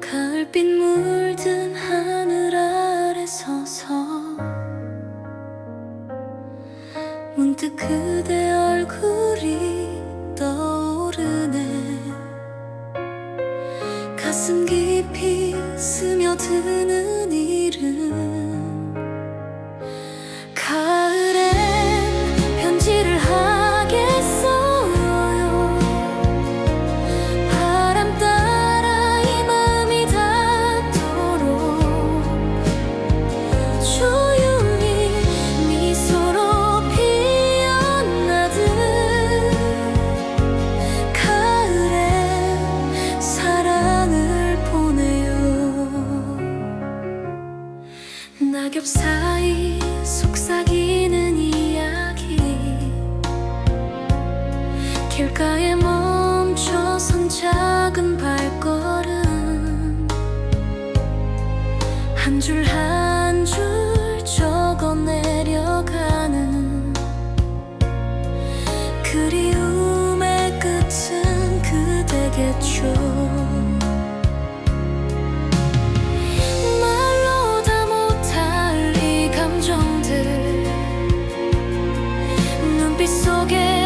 가을빛 물든 하늘 아래 서서 문득 그대 얼굴이 떠오르네. 가슴 깊이 스며드는 이름. 사이 속삭이는 이야기. 길가에 멈춰선 작은 발걸음. 한 줄 한 줄 적어 내려가는 그리움 good.